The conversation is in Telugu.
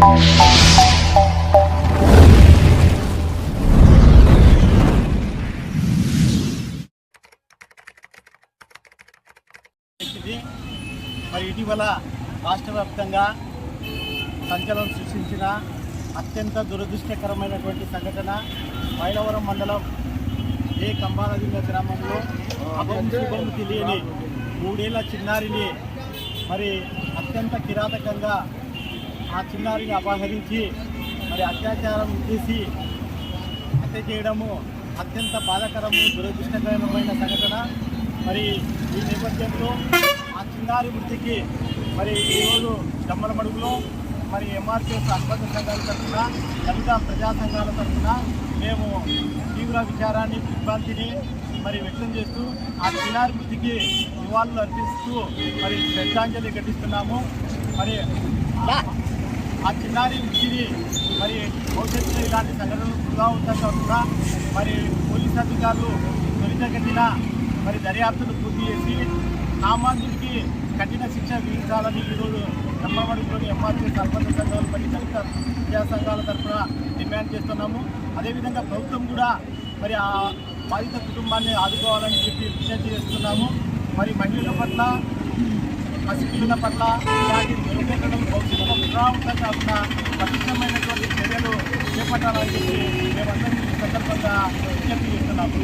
మరి ఇటీవల రాష్ట్ర వ్యాప్తంగా సంచలనం సృష్టించిన అత్యంత దురదృష్టకరమైనటువంటి సంఘటన మైలవరం మండలం ఏ కంబానదిన్న గ్రామంలో అభం తెలియని మూడేళ్ళ చిన్నారిని మరి అత్యంత కిరాతకంగా ఆ చిన్నారిని అపహరించి మరి అత్యాచారం చేసి హత్య చేయడము అత్యంత బాధాకరము దురదృష్టకరమైన సంఘటన. మరి ఈ నేపథ్యంలో ఆ చిన్నారి వృత్తికి మరి ఈరోజు దమ్మలమడుగులో మరి ఎంఆర్పిఎస్ అనుబంధ సంఘాల తరఫున దళిత ప్రజా సంఘాల తరఫున మేము తీవ్ర విచారాన్ని విభ్రాంతిని మరి వ్యక్తం చేస్తూ ఆ చిన్నారి మృతికి నివాళులు అర్పిస్తూ మరి శ్రద్ధాంజలి ఘటిస్తున్నాము. మరి ఆ చిన్నారి వృత్తిని మరి భవిష్యత్తులో ఇలాంటి సంఘటనలు కూడా పునరావృతంగా మరి పోలీస్ అధికారులు త్వరితగతిన మరి దర్యాప్తును పూర్తి చేసి సామాన్యుడికి కఠిన శిక్ష విధించాలని ఈరోజు బ్రహ్మమడుగులోని ఎంఆర్పీ సర్పంచ సంఘాలు మరి దళిత విద్యా సంఘాల తరఫున డిమాండ్ చేస్తున్నాము. అదేవిధంగా ప్రభుత్వం కూడా మరి ఆ బాధిత కుటుంబాన్ని ఆదుకోవాలని చెప్పి విజ్ఞప్తి చేస్తున్నాము. మరి మహిళల పట్ల పసిపిల్లల పట్ల ఇలాంటి దుర్ఘటనలు భవిష్యత్తులో పునరావృతం కాకుండా పటిష్టమైనటువంటి చర్యలు చేపట్టాలని చెప్పి మేమందరికీ సందర్భంగా విజ్ఞప్తి చేస్తున్నాము.